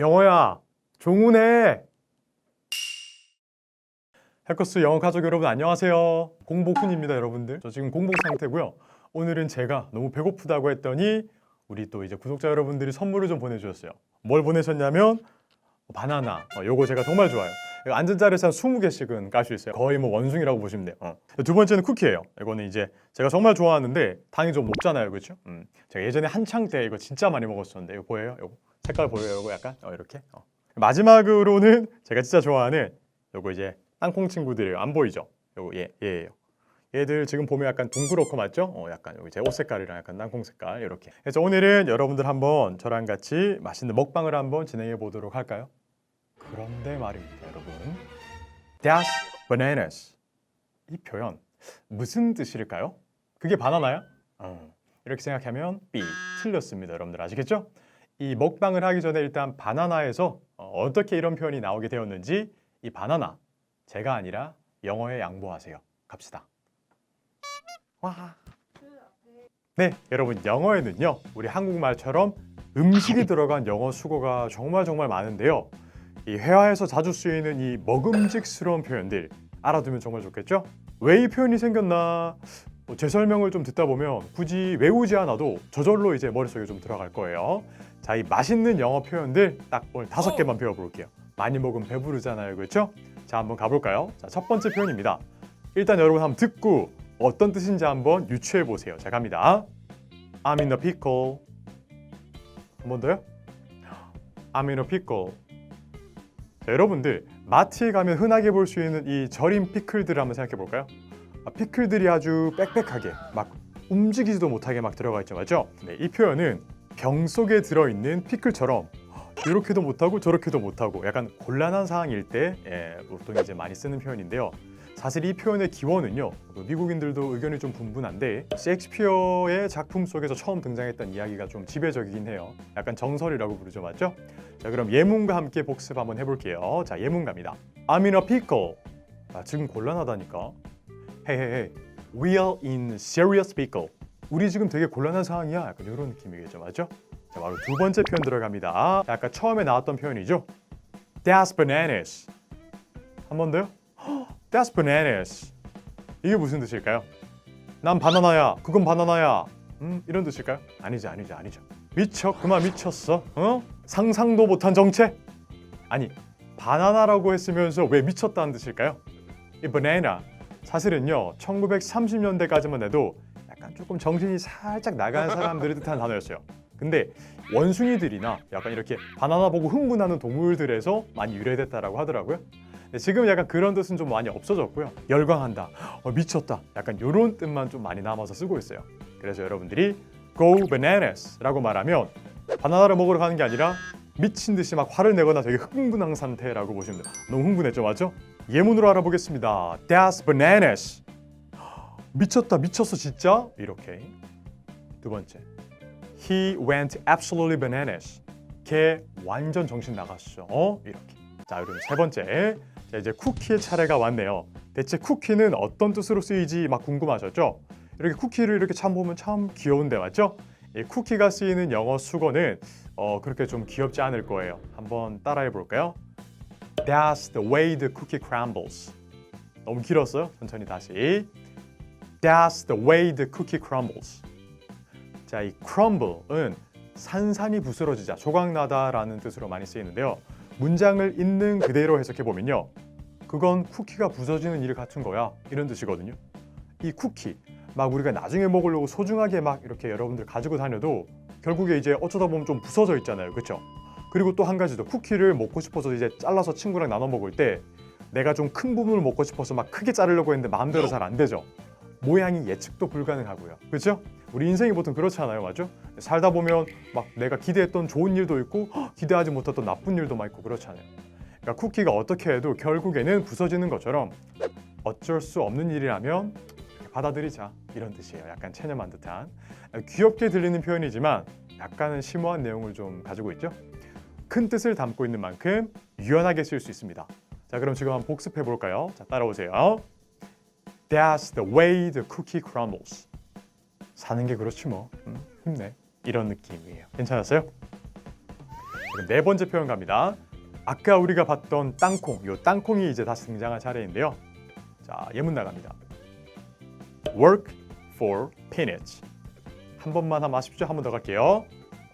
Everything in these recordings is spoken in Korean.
영어야 종훈해. 해커스 영어 가족 여러분 안녕하세요. 공복훈입니다 여러분들. 저 지금 공복 상태고요. 오늘은 제가 너무 배고프다고 했더니 우리 또 이제 구독자 여러분들이 선물을 좀 보내주셨어요. 뭘 보내셨냐면 바나나. 어, 요거 제가 정말 좋아요. 앉은 자리에서 한 20개씩은 깔 수 있어요. 거의 뭐 원숭이라고 보시면 돼요. 어. 두 번째는 쿠키예요. 이거는 이제 제가 정말 좋아하는데 당이 좀 높잖아요. 그렇죠? 음. 제가 예전에 한창 때 이거 진짜 많이 먹었었는데. 이거 보여요? 이거 색깔 보여요? 약간 어, 이렇게 어. 마지막으로는 제가 진짜 좋아하는 요거 이제 땅콩 친구들이에요 안 보이죠? 요거 얘, 얘예요 얘들 지금 보면 약간 둥그렇고 맞죠? 어, 약간 여기 제 옷 색깔이랑 약간 땅콩 색깔 이렇게. 그래서 오늘은 여러분들 한번 저랑 같이 맛있는 먹방을 한번 진행해 보도록 할까요? 그런데 말입니다, 여러분. That's bananas. 이 표현 무슨 뜻일까요? 그게 바나나야? 어, 이렇게 생각하면 B 틀렸습니다, 여러분들 아시겠죠? 이 먹방을 하기 전에 일단 바나나에서 어, 어떻게 이런 표현이 나오게 되었는지 이 바나나 제가 아니라 영어에 양보하세요. 갑시다. 와. 네, 여러분 영어에는요. 우리 한국말처럼 음식이 들어간 영어 수거가 정말 정말 많은데요. 이 회화에서 자주 쓰이는 이 먹음직스러운 표현들 알아두면 정말 좋겠죠? 왜 이 표현이 생겼나? 뭐제 설명을 좀 듣다 보면 굳이 외우지 않아도 저절로 이제 머릿속에 좀 들어갈 거예요. 자, 이 맛있는 영어 표현들 딱 오늘 다섯 개만 배워볼게요. 많이 먹으면 배부르잖아요, 그렇죠? 자, 한번 가볼까요? 자, 첫 번째 표현입니다. 일단 여러분 한번 듣고 어떤 뜻인지 한번 유추해 보세요. 자, 갑니다. I'm in a pickle. 한 번 더요. I'm in a pickle. 자, 여러분들 마트에 가면 흔하게 볼 수 있는 이 절임 피클들을 한번 생각해 볼까요? 아, 피클들이 아주 빽빽하게 막 움직이지도 못하게 막 들어가 있죠, 맞죠? 네, 이 표현은 병 속에 들어 있는 피클처럼 이렇게도 못하고 저렇게도 못하고 약간 곤란한 상황일 때 예, 보통 이제 많이 쓰는 표현인데요. 사실 이 표현의 기원은요 그 미국인들도 의견이 좀 분분한데 셰익스피어의 작품 속에서 처음 등장했던 이야기가 좀 지배적이긴 해요. 약간 정설이라고 부르죠 맞죠? 자 그럼 예문과 함께 복습 한번 해볼게요. 자 예문 갑니다. I'm in a pickle. 아 지금 곤란하다니까. Hey hey hey. We are in serious pickle 우리 지금 되게 곤란한 상황이야 약간 이런 느낌이겠죠 맞죠? 자 바로 두 번째 표현 들어갑니다 자, 아까 처음에 나왔던 표현이죠 That's bananas 한 번 더요 That's bananas. 이게 무슨 뜻일까요? 난 바나나야. 그건 바나나야. 음, 이런 뜻일까요? 아니죠, 아니죠, 아니죠. 미쳐, 그만 미쳤어. 어? 상상도 못한 정체? 아니, 바나나라고 했으면서 왜 미쳤다는 뜻일까요? 이 banana 사실은요, 1930년대까지만 해도 약간 조금 정신이 살짝 나간 사람들을 뜻하는 단어였어요. 근데 원숭이들이나 약간 이렇게 바나나 보고 흥분하는 동물들에서 많이 유래됐다라고 하더라고요. 네, 지금 약간 그런 뜻은 좀 많이 없어졌고요. 열광한다, 어, 미쳤다, 약간 이런 뜻만 좀 많이 남아서 쓰고 있어요. 그래서 여러분들이 go bananas라고 말하면 바나나를 먹으러 가는 게 아니라 미친 듯이 막 화를 내거나 되게 흥분한 상태라고 보시면 돼요. 너무 흥분했죠, 맞죠? 예문으로 알아보겠습니다. That's bananas. 미쳤다, 미쳤어 진짜? 이렇게. 두 번째. He went absolutely bananas. 걔 완전 정신 나갔어. 어? 이렇게. 자, 그럼 세 번째. 자, 이제 쿠키의 차례가 왔네요. 대체 쿠키는 어떤 뜻으로 쓰이지 막 궁금하셨죠? 이렇게 쿠키를 이렇게 참 보면 참 귀여운데 맞죠? 이 쿠키가 쓰이는 영어 수거는 어, 그렇게 좀 귀엽지 않을 거예요. 한번 따라해 볼까요? That's the way the cookie crumbles. 너무 길었어요? 천천히 다시. That's the way the cookie crumbles. 자, 이 crumble은 산산이 부스러지자, 조각나다라는 뜻으로 많이 쓰이는데요. 문장을 있는 그대로 해석해 보면요. 그건 쿠키가 부서지는 일 같은 거야. 이런 뜻이거든요. 이 쿠키 막 우리가 나중에 먹으려고 소중하게 막 이렇게 여러분들 가지고 다녀도 결국에 이제 어쩌다 보면 좀 부서져 있잖아요. 그렇죠? 그리고 또 한 가지 더 쿠키를 먹고 싶어서 이제 잘라서 친구랑 나눠 먹을 때 내가 좀 큰 부분을 먹고 싶어서 막 크게 자르려고 했는데 마음대로 잘 안 되죠. 모양이 예측도 불가능하고요. 그렇죠? 우리 인생이 보통 그렇잖아요. 맞죠? 살다 보면 막 내가 기대했던 좋은 일도 있고 헉, 기대하지 못했던 나쁜 일도 많고 있고 그렇잖아요. 그러니까 쿠키가 어떻게 해도 결국에는 부서지는 것처럼 어쩔 수 없는 일이라면 받아들이자 이런 뜻이에요. 약간 체념한 듯한 귀엽게 들리는 표현이지만 약간은 심오한 내용을 좀 가지고 있죠. 큰 뜻을 담고 있는 만큼 유연하게 쓸 수 있습니다. 자, 그럼 지금 한번 복습해 볼까요? 자, 따라오세요. That's the way the cookie crumbles. 사는 게 그렇지 뭐. 음, 힘내. 이런 느낌이에요. 괜찮았어요? 그럼 네 번째 표현 갑니다. 아까 우리가 봤던 땅콩, 요 땅콩이 이제 다시 등장할 차례인데요. 자, 예문 나갑니다. Work for peanuts. 한 번만 한번 하십시오. 한번 더 갈게요.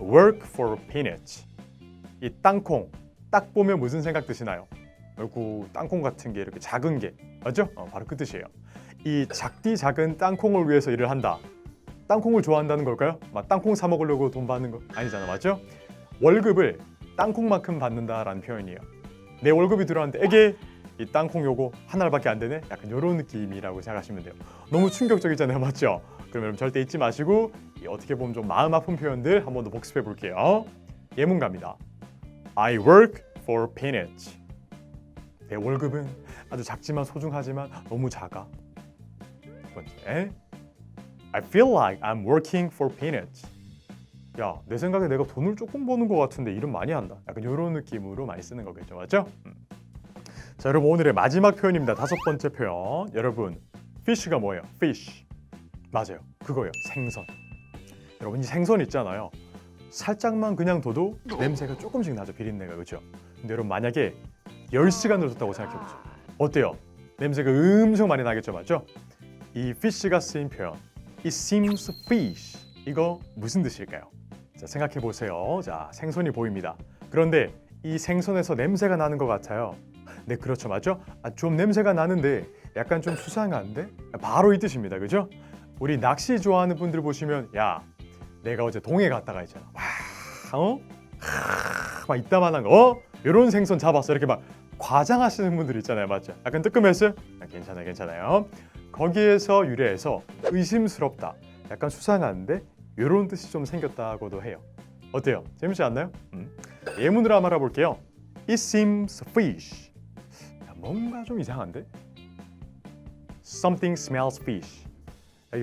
Work for peanuts. 이 땅콩 딱 보면 무슨 생각 드시나요? 아이고 땅콩 같은 게 이렇게 작은 게 맞죠? 어, 바로 그 뜻이에요. 이 작디 작은 땅콩을 위해서 일을 한다. 땅콩을 좋아한다는 걸까요? 막 땅콩 사 먹으려고 돈 받는 거 아니잖아, 맞죠? 월급을 땅콩만큼 받는다라는 표현이에요. 내 월급이 들어왔는데 에게 이 땅콩 요거 하나밖에 안 되네? 약간 이런 느낌이라고 생각하시면 돼요. 너무 충격적이잖아요, 맞죠? 그럼 여러분 절대 잊지 마시고 이 어떻게 보면 좀 마음 아픈 표현들 한 번 더 복습해 볼게요. 예문 갑니다. I work for peanuts. 내 월급은 아주 작지만 소중하지만 너무 작아. 두 번째, I feel like I'm working for peanuts. 야, 내 생각에 내가 돈을 조금 버는 것 같은데 일은 많이 한다. 약간 이런 느낌으로 많이 쓰는 거겠죠, 맞죠? 음. 자, 여러분 오늘의 마지막 표현입니다. 다섯 번째 표현. 여러분, fish가 뭐예요? fish. 맞아요, 그거예요. 생선. 여러분 이 생선 있잖아요. 살짝만 그냥 둬도 냄새가 조금씩 나죠, 비린내가 그렇죠? 근데 여러분 만약에 10시간을 뒀다고 생각해 보죠. 어때요? 냄새가 엄청 많이 나겠죠, 맞죠? 이 fish가 쓰인 표현, it seems fish. 이거 무슨 뜻일까요? 자, 생각해 보세요. 자, 생선이 보입니다. 그런데 이 생선에서 냄새가 나는 것 같아요. 네, 그렇죠, 맞죠? 아, 좀 냄새가 나는데 약간 좀 수상한데? 바로 이 뜻입니다, 그죠? 우리 낚시 좋아하는 분들 보시면, 야, 내가 어제 동해 갔다가 있잖아. 와, 어? 하, 막 이따만한 거, 어? 이런 생선 잡았어. 이렇게 막 과장하시는 분들 있잖아요, 맞죠? 약간 뜨끔했어요? 아, 괜찮아요, 괜찮아요. 거기에서 유래해서 의심스럽다, 약간 수상한데 이런 뜻이 좀 생겼다고도 해요. 어때요? 재밌지 않나요? 음. 예문으로 한번 알아볼게요. It seems fish. 야, 뭔가 좀 이상한데? Something smells fish.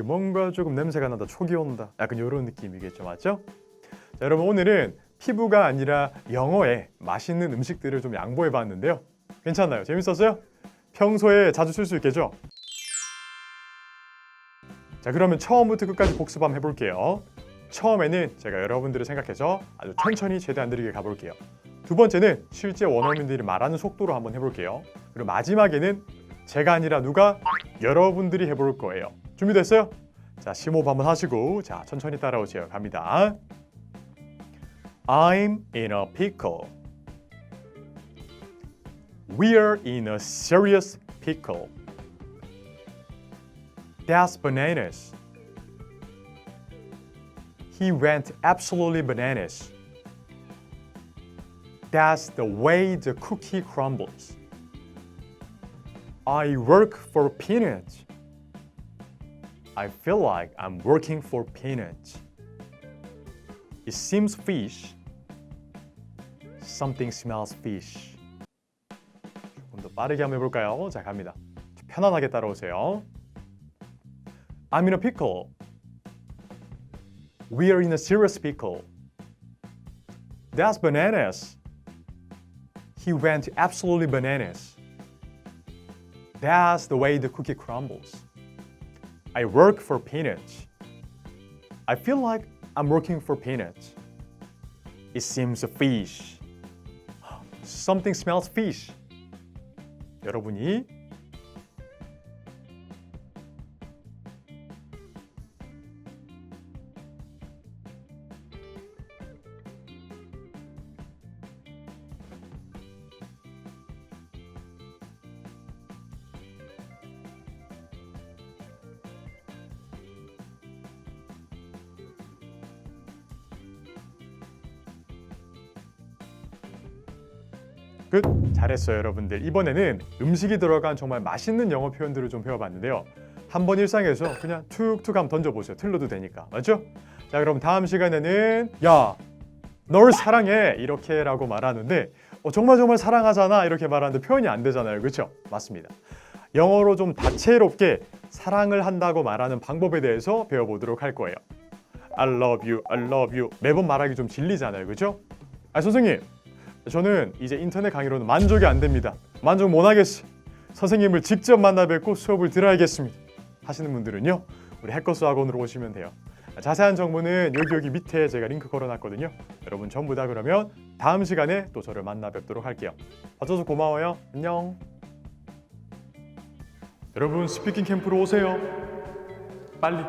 뭔가 조금 냄새가 난다, 촉이 온다. 약간 이런 느낌이겠죠, 맞죠? 자, 여러분 오늘은 피부가 아니라 영어에 맛있는 음식들을 좀 양보해 봤는데요. 괜찮나요? 재밌었어요? 평소에 자주 쓸 수 있겠죠? 자 그러면 처음부터 끝까지 복습 한번 해볼게요. 처음에는 제가 여러분들을 생각해서 아주 천천히 최대한 느리게 가볼게요. 두 번째는 실제 원어민들이 말하는 속도로 한번 해볼게요. 그리고 마지막에는 제가 아니라 누가 여러분들이 해볼 거예요. 준비됐어요? 자 심호흡 한번 하시고 자 천천히 따라오세요. 갑니다. I'm in a pickle. We're in a serious pickle. That's bananas. He went absolutely bananas. That's the way the cookie crumbles. I work for peanuts. I feel like I'm working for peanuts. It seems fish. Something smells fish. 조금 더 빠르게 한번 해볼까요? 자, 갑니다. 편안하게 따라오세요. I'm in a pickle. We are in a serious pickle. That's bananas. He went absolutely bananas. That's the way the cookie crumbles. I work for peanuts. I feel like I'm working for peanuts. It seems a fish. Something smells fish. 여러분이 끝! 잘했어요 여러분들. 이번에는 음식이 들어간 정말 맛있는 영어 표현들을 좀 배워봤는데요. 한 번 일상에서 그냥 툭툭 한번 던져보세요. 틀려도 되니까. 맞죠? 자 그럼 다음 시간에는 야 널 사랑해! 이렇게 라고 말하는데 어, 정말 정말 사랑하잖아! 이렇게 말하는데 표현이 안 되잖아요. 그렇죠? 맞습니다. 영어로 좀 다채롭게 사랑을 한다고 말하는 방법에 대해서 배워보도록 할 거예요. I love you, I love you. 매번 말하기 좀 질리잖아요. 그렇죠? 아 선생님 저는 이제 인터넷 강의로는 만족이 안 됩니다. 만족 못 하겠어요. 선생님을 직접 만나 뵙고 수업을 들어야겠습니다. 하시는 분들은요. 우리 해커스 학원으로 오시면 돼요. 자세한 정보는 여기 여기 밑에 제가 링크 걸어놨거든요. 여러분 전부 다 그러면 다음 시간에 또 저를 만나 뵙도록 할게요. 봐줘서 고마워요. 안녕. 여러분 스피킹 캠프로 오세요. 빨리.